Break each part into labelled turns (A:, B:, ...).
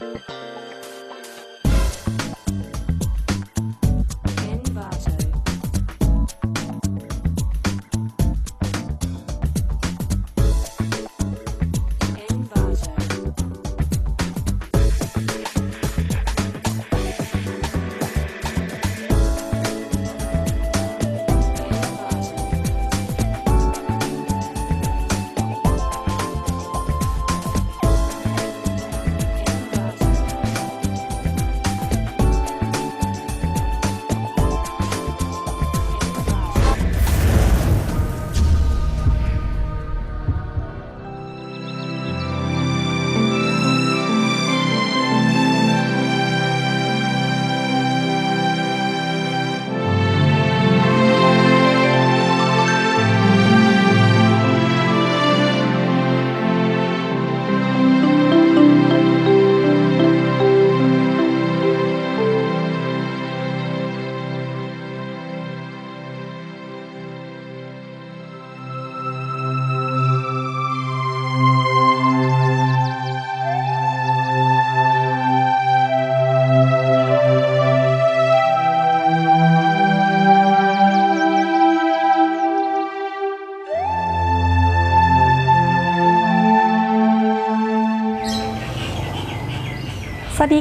A: Thank you.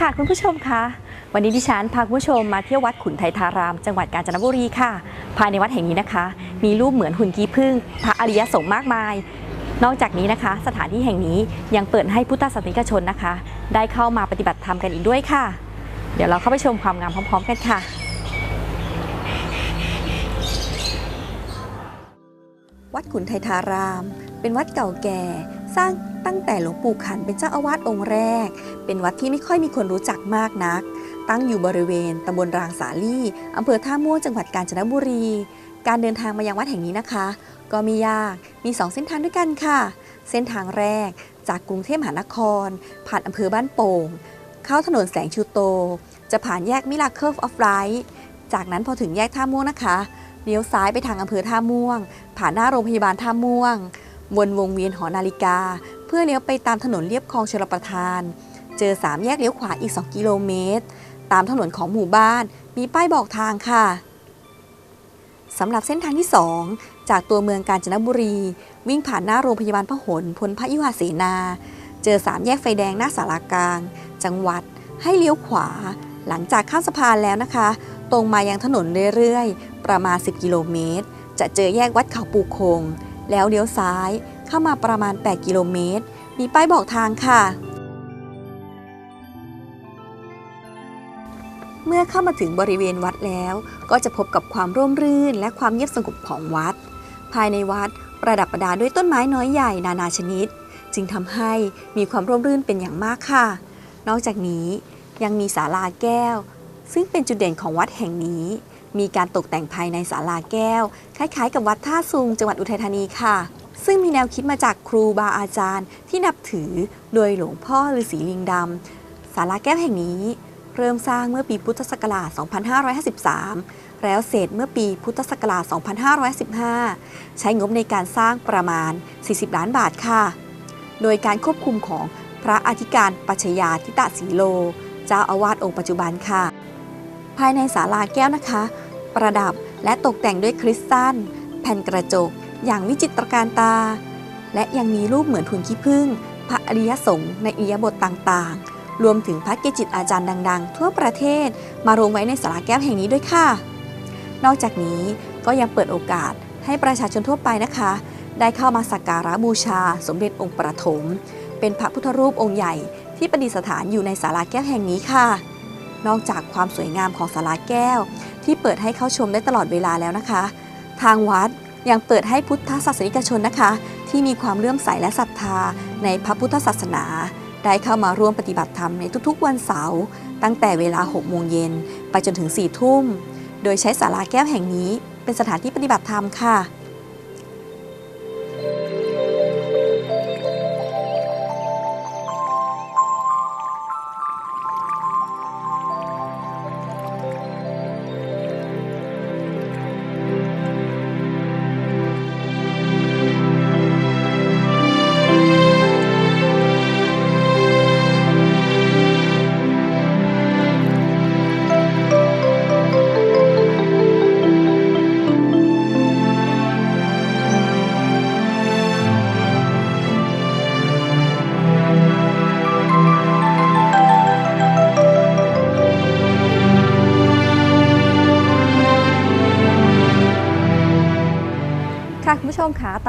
A: ค่ะคุณผู้ชมคะวันนี้ดิฉันพาคุณผู้ชมมาเที่ยววัดขุนไทยทาราม จังหวัดกาญจนบุรีค่ะ ภายในวัดแห่งนี้นะคะ มีรูปเหมือนหุ่นกีพึ่งพระอริยสงฆ์มากมาย นอกจากนี้นะคะ สถานที่แห่งนี้ยังเปิดให้พุทธศาสนิกชนนะคะ ได้เข้ามาปฏิบัติธรรมกันอีกด้วยค่ะ เดี๋ยวเราเข้าไปชมความงามพร้อม ๆ กันค่ะ วัดขุนไทยทาราม เป็นวัดเก่าแก่ สร้าง ตั้งแต่หลวงปู่ขันเป็นเจ้าอาวาสองค์แรก เป็นวัดที่ไม่ค่อยมีคนรู้จักมากนัก ตั้งอยู่บริเวณตำบลรางสาลี่อำเภอท่าม่วงจังหวัดกาญจนบุรี การเดินทางมายังวัดแห่งนี้นะคะ ก็ไม่ยากมี2เส้นทางด้วยกันค่ะ เส้นทางแรกจากกรุงเทพมหานคร ผ่านอำเภอบ้านโป่ง เข้าถนนแสงชูโต จะผ่านแยกมิลาเคิลออฟไลท์จากนั้นพอถึงแยกท่าม่วงนะคะเลี้ยวซ้ายไปทางอำเภอท่าม่วง ผ่านหน้าโรงพยาบาลท่าม่วง วนวงเวียนหอนาฬิกา เพื่อเลี้ยวไปตามถนนเลียบคลองชลประทาน เจอ3แยกเลี้ยวขวาอีก 2 กิโลเมตร ตามถนนของหมู่บ้านมีป้ายบอกทางค่ะสำหรับเส้นทางที่ 2 จากตัวเมืองกาญจนบุรี วิ่งผ่านหน้าโรงพยาบาลพหลพลพระยุหเสนา เจอ3แยกไฟแดงหน้าสารากลาง จังหวัดให้เลี้ยวขวา หลังจากข้ามสะพานแล้วนะคะ ตรงมายังถนนเรื่อยๆ ประมาณ 10 กิโลเมตร จะเจอแยกวัดเขาปูคง แล้วเลี้ยวซ้าย เข้ามาประมาณ 8 กิโลเมตร มีป้ายบอกทางค่ะ เมื่อเข้ามาถึงบริเวณวัดแล้ว ก็จะพบกับความร่มรื่น และความเงียบสงบของวัด ภายในวัดประดับประดาด้วยต้นไม้น้อยใหญ่นานาชนิด จึงทำให้มีความร่มรื่นเป็นอย่างมากค่ะ นอกจากนี้ยังมีศาลาแก้ว ซึ่งเป็นจุดเด่นของวัดแห่งนี้ มีการตกแต่งภายในศาลาแก้ว คล้ายๆ กับวัดท่าซุงจังหวัดอุทัยธานีค่ะ ซึ่งมีแนวคิดมาจากครูบาอาจารย์ที่นับถือโดยหลวงพ่อฤาษีลิงดำศาลาแก้วแห่งนี้ เริ่มสร้างเมื่อปีพุทธศักราช 2553 แล้วเสร็จเมื่อปีพุทธศักราช 2515 ใช้งบในการสร้างประมาณ 40 ล้านบาทค่ะ โดยการควบคุมของพระอธิการปัชญาทิตะสีโล เจ้าอาวาสองค์ปัจจุบันค่ะ ภายในศาลาแก้วนะคะ ประดับและตกแต่งด้วยคริสตัล แผ่นกระจก อย่างวิจิตรการตา และยังมีรูปเหมือนทุนขี้ผึ้งพระอริยสงฆ์ในอิยบถต่างๆ รวมถึงพระเกจิตอาจารย์ดัง ๆ ทั่วประเทศมารวมไว้ในศาลาแก้วแห่งนี้ด้วยค่ะ นอกจากนี้ก็ยังเปิดโอกาสให้ประชาชนทั่วไปนะคะ ได้เข้ามาสักการะบูชา สมเด็จองค์ประถม เป็นพระพุทธรูปองค์ใหญ่ที่ประดิษฐานอยู่ในศาลาแก้วแห่งนี้ค่ะ นอกจากความสวยงามของศาลาแก้ว ที่เปิดให้เข้าชมได้ตลอดเวลาแล้วนะคะ ทางวัด ยังเปิดให้พุทธศาสนิกชนนะคะ ที่มีความเลื่อมใสและศรัทธาในพระพุทธศาสนา ได้เข้ามาร่วมปฏิบัติธรรมในทุกๆ วันเสาร์ตั้งแต่เวลา 6 โมงเย็น ไปจนถึง 4 ทุ่ม โดยใช้ศาลาแก้วแห่งนี้เป็นสถานที่ปฏิบัติธรรมค่ะ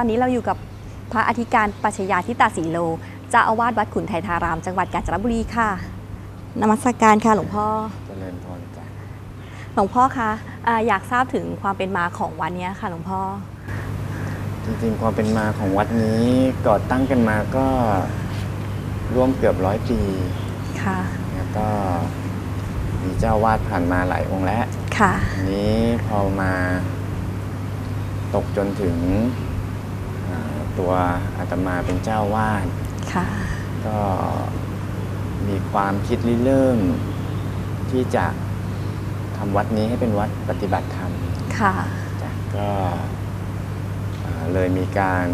A: อนนี้เราอยู่กับพระอธิการปัชญาทิตาสีโลเจ้าอาวาสวัดขุนไทยทาราม จังหวัดกาญจนบุรีค่ะนมัสการค่ะหลวงพ่อ
B: เจริญพรจ้ะ
A: หลวงพ่อคะอ่าอยากทราบถึงความเป็นมาของวันนี้ค่ะหลวงพ่อ
B: จริงๆ ความเป็นมาของวัดนี้ก่อตั้งกันมาก็ร่วมเกือบร้อยปี
A: ค่ะ
B: แล้วก็มีเจ้าวาดผ่านมาหลายองค์แล้ว
A: ค่ะ
B: ทีนี้พอมาตกจนถึงอ่า ตัวอาตมาเป็นเจ้าวาด
A: ค่ะ
B: ก็มีความคิดริเริ่ม ที่จะทำวัดนี้ให้เป็นวัดปฏิบัติธรรม
A: ค่ะ
B: จ้ะก็อ่าเลยมีการ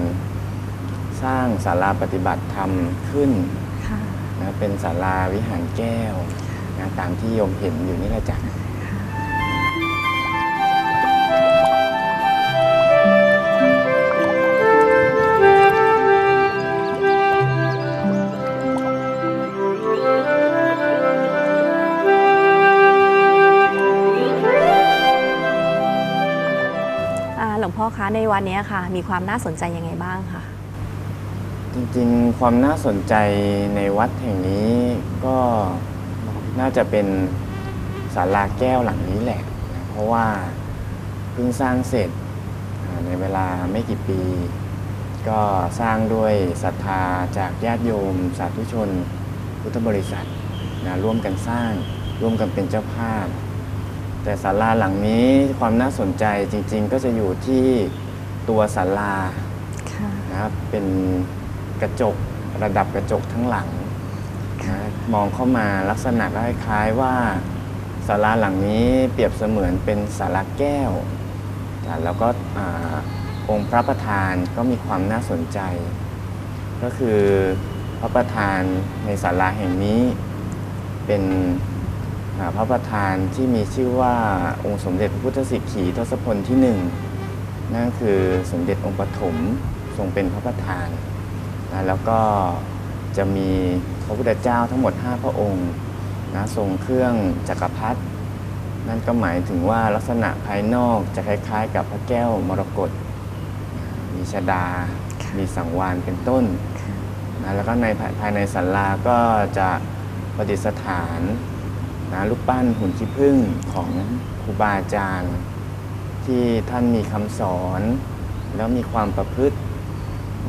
B: สร้างศาลาปฏิบัติธรรมขึ้น
A: ค่ะ
B: นะเป็นศาลาวิหารแก้วนะตามที่โยมเห็นอยู่นี่แหละจ้ะ
A: วันนี้ค่ะ มีความน่าสนใจยังไงบ้างคะ
B: จริงๆ ความน่าสนใจในวัดแห่งนี้ก็น่าจะเป็นศาลาแก้วหลังนี้แหละ เพราะว่าเพิ่งสร้างเสร็จในเวลาไม่กี่ปี ก็สร้างด้วยศรัทธาจากญาติโยม สาธุชน พุทธบริษัทนะร่วมกันสร้างร่วมกันเป็นเจ้าภาพ แต่ศาลาหลังนี้ความน่าสนใจจริง ๆ ก็จะอยู่ที่ ตัวศาลา
A: ค่ะ
B: นะครับเป็นกระจกระดับกระจกทั้งหลังนะมองเข้ามาลักษณะก็คล้ายๆว่าศาลาหลังนี้เปรียบเสมือนเป็นศาลาแก้วแต่แล้วก็อาองค์พระประธานก็มีความน่าสนใจ ก็คือพระประธานในศาลาแห่งนี้เป็นอ่าพระประธานที่มีชื่อว่าองค์สมเด็จพระพุทธสิกขีทศพลที่หนึ่ง นั่นคือสมเด็จองค์ปฐมทรงเป็นพระประธานนะแล้วก็จะมีพระพุทธเจ้าทั้งหมด 5 พระองค์นะทรงเครื่องจักรพรรดินั่นก็หมายถึงว่าลักษณะภายนอกจะคล้ายๆ กับพระแก้วมรกตมีชดา มีสังวานเป็นต้นนะแล้วก็ในภายภายในศาลาก็จะประดิษฐานนะรูปปั้นหุ่นขี้ผึ้งของครูบาอาจารย์ ที่ท่านมีคำสอน แล้วมีความประพฤติ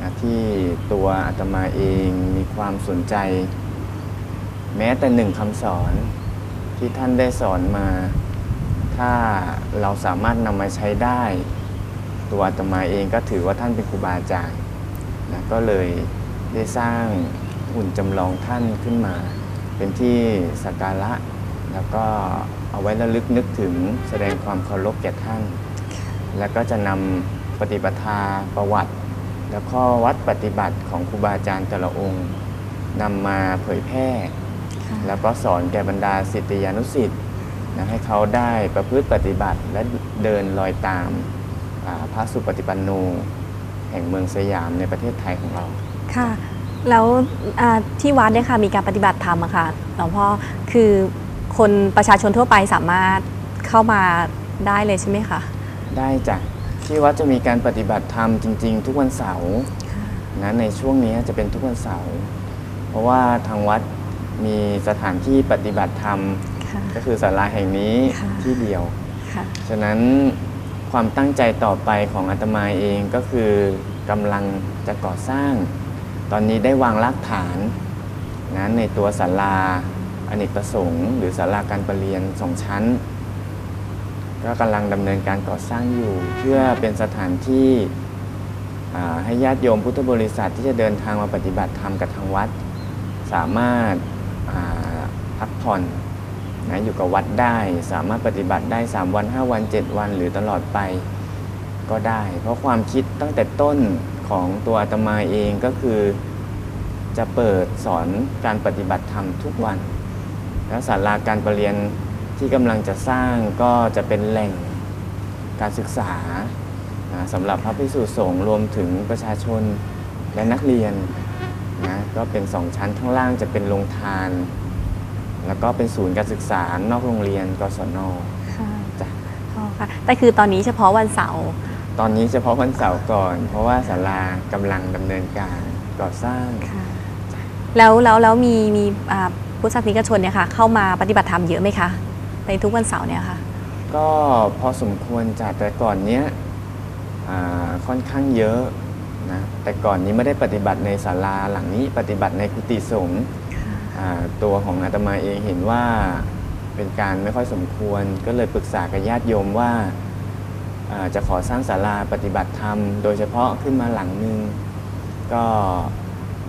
B: นะที่ตัวอาตมาเองมีความสนใจ แม้แต่หนึ่งคำสอนที่ท่านได้สอนมา ถ้าเราสามารถนำมาใช้ได้ ตัวอาตมาเองก็ถือว่าท่านเป็นครูบาอาจารย์นะก็เลยได้สร้างหุ่นจำลองท่านขึ้นมา เป็นที่สักการะ แล้วก็เอาไว้ระลึกนึกถึงแสดงความเคารพแก่ท่าน แล้วก็จะนำปฏิปทาประวัติ แล้วข้อวัดปฏิบัติของครูบาอาจารย์แต่ละองค์นำมาเผยแพร่ แล้วก็สอนแก่บรรดาศิษยานุศิษย์นะให้เขาได้ประพฤติปฏิบัติและเดินรอยตามอ่าพระสุปฏิปันโนแห่งเมืองสยามในประเทศไทยของเรา
A: ค่ะแล้วอ่าที่วัดเนี่ยค่ะมีการปฏิบัติธรรมอะค่ะหลวงพ่อคือคนประชาชนทั่วไปสามารถเข้ามาได้เลยใช่ไหมคะ
B: ได้จ้ะที่วัดจะมีการปฏิบัติธรรมจริง ๆ ทุกวันเสาร์นะในช่วงนี้จะเป็นทุกวันเสาร์เพราะว่าทางวัดมีสถานที่ปฏิบัติธรรม
A: ค่ะ
B: ก็คือศาลาแห่งนี้
A: ค่ะ
B: ที่เดียว
A: ค่ะ
B: ฉะนั้นความตั้งใจต่อไปของอาตมาเองก็คือกำลังจะก่อสร้าง ตอนนี้ได้วางรากฐานนะในตัวศาลาอเนกประสงค์ หรือศาลาการประเรียนสองชั้น ก็กำลังดำเนินการก่อสร้างอยู่ เพื่อเป็นสถานที่อ่าให้ญาติโยมพุทธบริษัทที่จะเดินทางมาปฏิบัติธรรมกับทางวัด สามารถอ่าพักผ่อนนะอยู่กับวัดได้สามารถปฏิบัติได้ 3 วัน 5 วัน 7 วันหรือตลอดไปก็ได้ เพราะความคิดตั้งแต่ต้นของตัวอาตมาเองก็คือ จะเปิดสอนการปฏิบัติธรรมทุกวัน แล้วศาลาการประเรียน ที่กำลังจะสร้างก็จะเป็นแหล่งการศึกษานะสำหรับพระภิกษุสงฆ์รวมถึงประชาชนและนักเรียนนะก็เป็นสองชั้นข้างล่างจะเป็นโรงทาน แล้วก็เป็นศูนย์การศึกษานอกโรงเรียนกศน
A: ค่ะ
B: จ้ะ
A: อ๋อค่ะแต่คือตอนนี้เฉพาะวันเสาร์
B: ตอนนี้เฉพาะวันเสาร์ก่อน เพราะว่าศาลากำลังดำเนินการก่อสร้าง
A: ค่ะแล้วแล้วแล้วมีมีอ่าพุทธศาสนิกชนเนี่ยค่ะเข้ามาปฏิบัติธรรมเยอะไหมคะ ในทุกวันเสาร์เนี่ยค่ะ
B: ก็พอสมควรจากแต่ก่อนเนี้ยอ่าค่อนข้างเยอะนะแต่ก่อนนี้ไม่ได้ปฏิบัติในศาลาหลังนี้ปฏิบัติในกุฏิสงฆ์อ่าตัวของอาตมาเองเห็นว่าเป็นการไม่ค่อยสมควร ก็เลยปรึกษากับญาติโยมว่าอ่าจะขอสร้างศาลาปฏิบัติธรรม โดยเฉพาะขึ้นมาหลังหนึ่งก็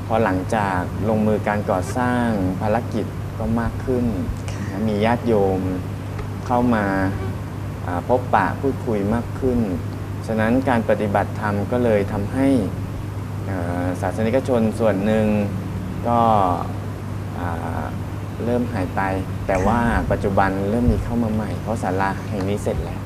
B: พอหลังจากลงมือการก่อสร้างภารกิจก็มากขึ้น มีญาติโยมเข้ามาอ่าพบปะพูดคุยมากขึ้น ฉะนั้นการปฏิบัติธรรมก็เลยทำให้อ่าศาสนิกชนส่วนหนึ่งก็อ่าเริ่มหายไป แต่ว่าปัจจุบันเริ่มมีเข้ามาใหม่ เพราะศาลาแห่งนี้เสร็จแล้ว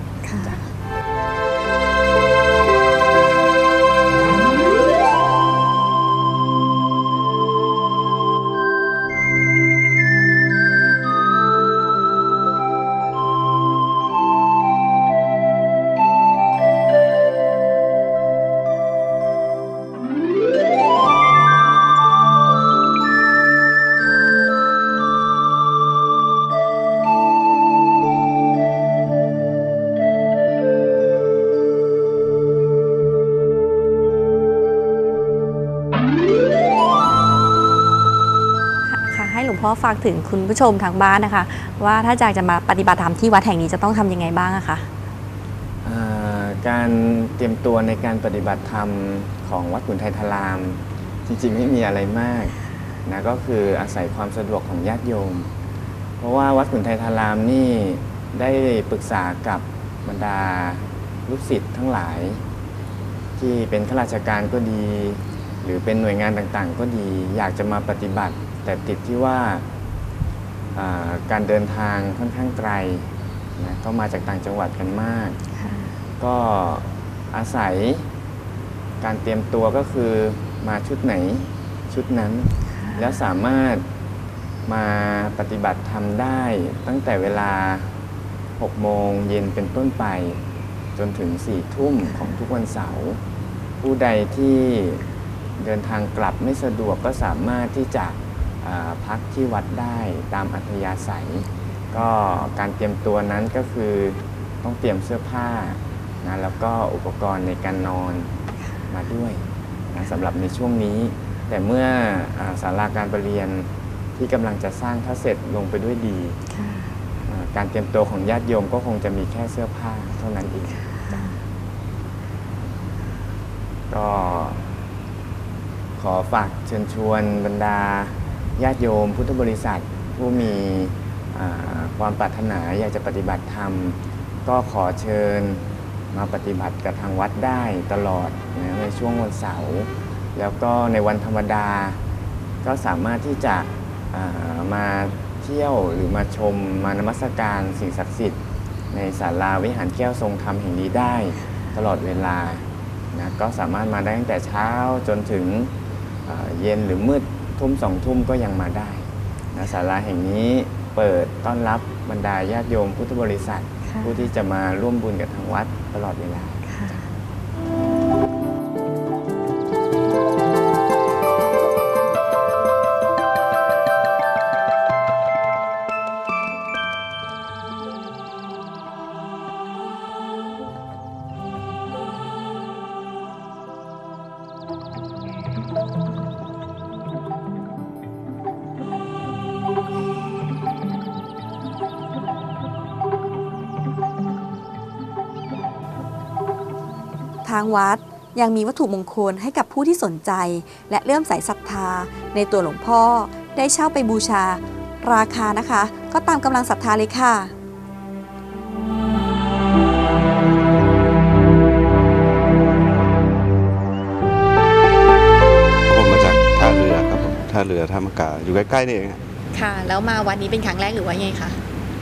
A: ฝากถึงคุณผู้ชมทางบ้านนะคะ ว่าถ้าอยากจะมาปฏิบัติธรรมที่วัดแห่งนี้จะต้องทำยังไงบ้างอะคะ
B: อ่าการเตรียมตัวในการปฏิบัติธรรมของวัดขุนไทยทาราม จริงๆไม่มีอะไรมากนะก็คืออาศัยความสะดวกของญาติโยม เพราะว่าวัดขุนไทยทารามนี่ได้ปรึกษากับบรรดาลูกศิษย์ทั้งหลาย ที่เป็นข้าราชการก็ดี หรือเป็นหน่วยงานต่างๆ ก็ดีอยากจะมาปฏิบัติ แต่ติดที่ว่าอ่า การเดินทางค่อนข้างไกลนะก็มาจากต่างจังหวัดกันมาก ก็อาศัยการเตรียมตัวก็คือมาชุดไหนชุดนั้น แล้วสามารถมาปฏิบัติธรรมได้ตั้งแต่เวลา 6 โมงเย็นเป็นต้นไปจนถึง 4 ทุ่มของทุกวันเสาร์ผู้ใดที่เดินทางกลับไม่สะดวกก็สามารถที่จะอ่า พักที่วัดได้ตามอัธยาศัย ก็การเตรียมตัวนั้นก็คือต้องเตรียมเสื้อผ้านะแล้วก็อุปกรณ์ในการนอนมาด้วยนะสำหรับในช่วงนี้ แต่เมื่ออาศาลาการประเรียนที่กำลังจะสร้างถ้าเสร็จลงไปด้วยดีอ่าการเตรียมตัวของญาติโยมก็คงจะมีแค่เสื้อผ้าเท่านั้นเองจ้ะก็ขอฝากเชิญชวนบรรดา ญาติโยม พุทธบริษัท ผู้มีความปรารถนาอยากจะปฏิบัติธรรม ก็ขอเชิญมาปฏิบัติกับทางวัดได้ตลอดนะในช่วงวันเสาร์แล้วก็ในวันธรรมดา ก็สามารถที่จะามาเที่ยวหรือมาชมมานมัสการสิ่งศักดิ์สิทธิ์ ในศาลาวิหารแก้วทรงธรรมแห่งนี้ได้ตลอดเวลานะก็สามารถมาได้ตั้งแต่เช้าจนถึงเย็นหรือมืด ทุ่มสองทุ่มก็ยังมาได้นะศาลาแห่งนี้เปิดต้อนรับบรรดาญาติโยมพุทธบริษัท
A: ค่ะ
B: ผู้ที่จะมาร่วมบุญกับทางวัดตลอดเวลา
A: ทางวัด ยังมีวัตถุมงคลให้กับผู้ที่สนใจ และเลื่อมใสศรัทธา ในตัวหลวงพ่อได้เช่าไปบูชา ราคานะคะ ก็ตามกำลังศรัทธาเลยค่ะ
C: ผมมาจากท่าเรือครับผมท่าเรือท่ามะกาอยู่ใกล้ๆนี่เองฮะ
A: ค่ะ แล้วมาวันนี้เป็นครั้งแรกหรือว่าไงคะ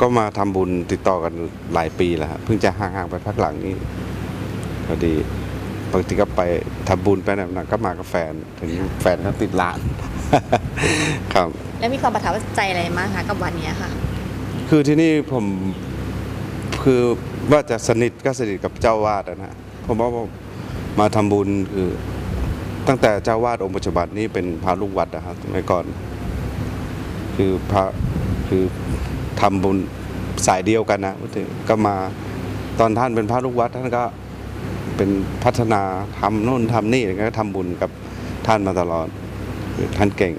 C: ก็มาทำบุญติดต่อกันหลายปีแล้วฮะเพิ่งจะห่างๆไปพักหลังนี้ พอดีบางทีก็ไปทำบุญไปหนักๆก็มากับแฟนถึงแฟนเขาติดร้าน ครับ
A: แล้วมีความประทับใจอะไรมากคะกับวันนี้ค่ะ
C: คือที่นี่ผมคือว่าจะสนิทก็สนิทกับเจ้าวาดนะฮะผมว่ามาทำบุญคือ ตั้งแต่เจ้าวาดองค์ปัจจุบันนี้เป็นพระลูกวัดนะครับสมัยก่อน คือพระคือทำบุญสายเดียวกันนะพูดถึงก็มาตอนท่านเป็นพระลูกวัดท่านก็ เป็นพัฒนาทำโน่นทำนี่แล้วก็ทำบุญกับท่านมาตลอดท่านเก่ง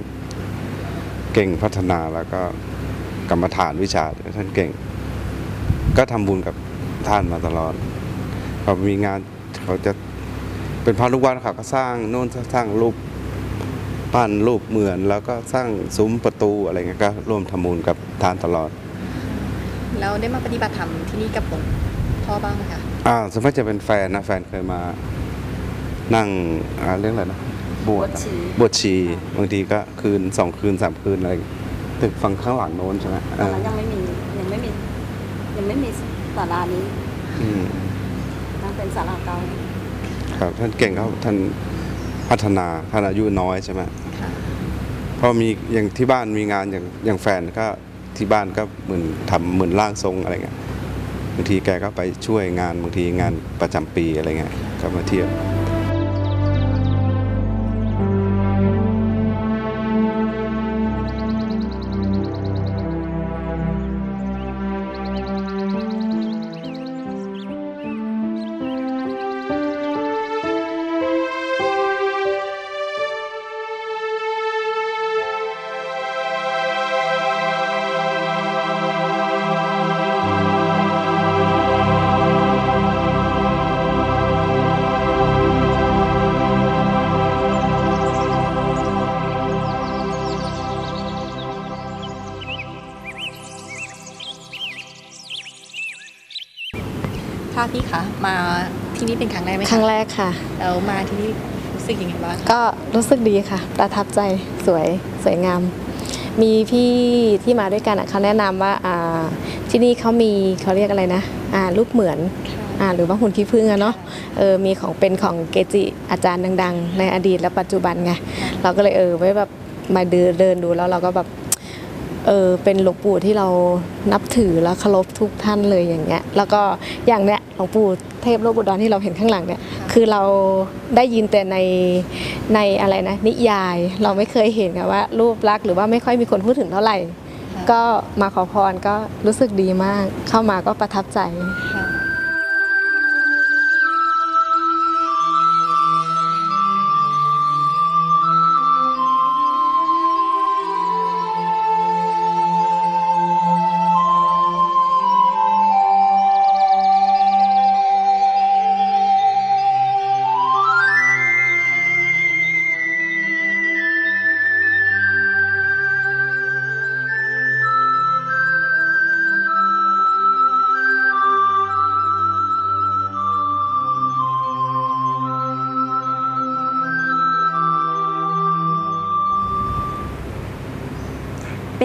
C: เก่งพัฒนาแล้วก็กรรมฐานวิชาท่านเก่ง ก็ทำบุญกับท่านมาตลอดพอมีงานเขาจะเป็นพระลูกวัดเขาก็สร้างโน่นสร้างรูปปั้นรูปเหมือน แล้วก็สร้างซุ้มประตูอะไรเงี้ยก็ร่วมทำบุญกับท่านตลอด
D: แล้วได้มาปฏิบัติธรรมที่นี่กับหลวง พ่อบ้างไหมคะ
C: อ่าสมมติจะเป็นแฟนนะแฟนเคยมานั่งอ่าเรื่องอะไรนะบวชอะบวชชีบางทีก็คืนสองคืนสามคืนอะไรตึกฝั่งข้างหลังโน้นใช่ไหม
D: ต
C: เอ
D: อน
C: อ
D: นั้นยังไม่มียังไม่มียังไม่มีศาลานี้
C: อืม
D: นั่นเป็นศาลาเก่า
C: ครับท่านเก่งเขาท่านพัฒนาท่านอายุน้อยใช่ไหม
D: ค่ะ
C: เพราะมีอย่างที่บ้านมีงานอย่างอย่างแฟนก็ที่บ้านก็เหมือนทำเหมือนร่างทรงอะไรเงี้ย บางทีแกก็ไปช่วยงานบางทีงานประจำปีอะไรเงี้ยก็มาเที่ยว
D: ค่ะพี่คะมาที่นี่เป็นครั้งแรกไหมะ
E: ครั้งแรกค่ะ
D: แล้วมาที่นี่รู้สึกยังไงบ้าง
E: ก็รู้สึกดีค่ะ ประทับใจสวยสวยงาม มีพี่ที่มาด้วยกันอะเขาแนะนำว่าอ่าที่นี่เขามีเขาเรียกอะไรนะอ่ารูปเหมือนอ่าหรือว่าหุ่นขี้ผึ้งอะเนาะเออมีของเป็นของเกจิอาจารย์ดัง ๆ ในอดีตและปัจจุบันไงเราก็เลยเออไว้แบบมาเดินเดินดูแล้วเราก็แบบ เออเป็นหลวงปู่ที่เรานับถือและเคารพทุกท่านเลยอย่างเงี้ย แล้วก็อย่างเนี้ยหลวงปู่เทพโลกอุดรที่เราเห็นข้างหลังเนี่ย คือเราได้ยินแต่ในในอะไรนะนิยายเราไม่เคยเห็นค่ะว่า รูปลักษณ์หรือว่าไม่ค่อยมีคนพูดถึงเท่าไหร่ ก็มาขอพรก็รู้สึกดีมาก เข้ามาก็ประทับใจ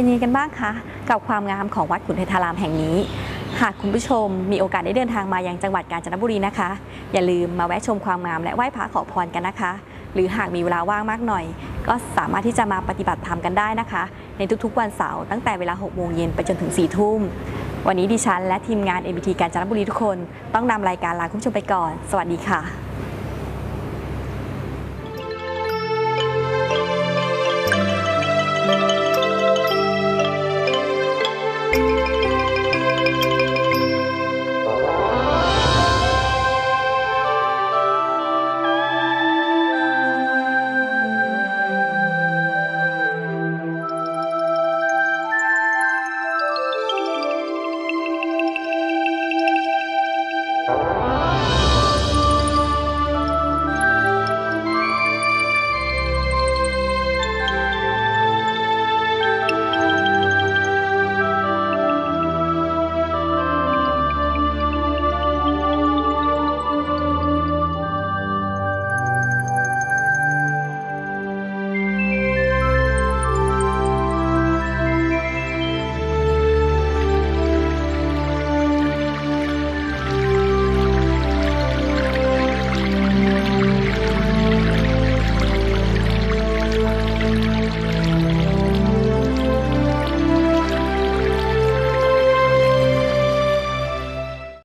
D: ยังไงกันบ้างคะกับความงามของวัดขุนเทพารามแห่งนี้ หากคุณผู้ชมมีโอกาสได้เดินทางมายังจังหวัดกาญจนบุรีนะคะ อย่าลืมมาแวะชมความงามและไหว้พระขอพรกันนะคะ หรือหากมีเวลาว่างมากหน่อย ก็สามารถที่จะมาปฏิบัติธรรมกันได้นะคะ ในทุกๆวันเสาร์ตั้งแต่เวลา6โมงเย็นไปจนถึง4ทุ่มวันนี้ดิฉันและทีมงาน MBT กาญจนบุรีทุกคน ต้องนำรายการลาคุณผู้ชมไปก่อน สวัสดีค่ะ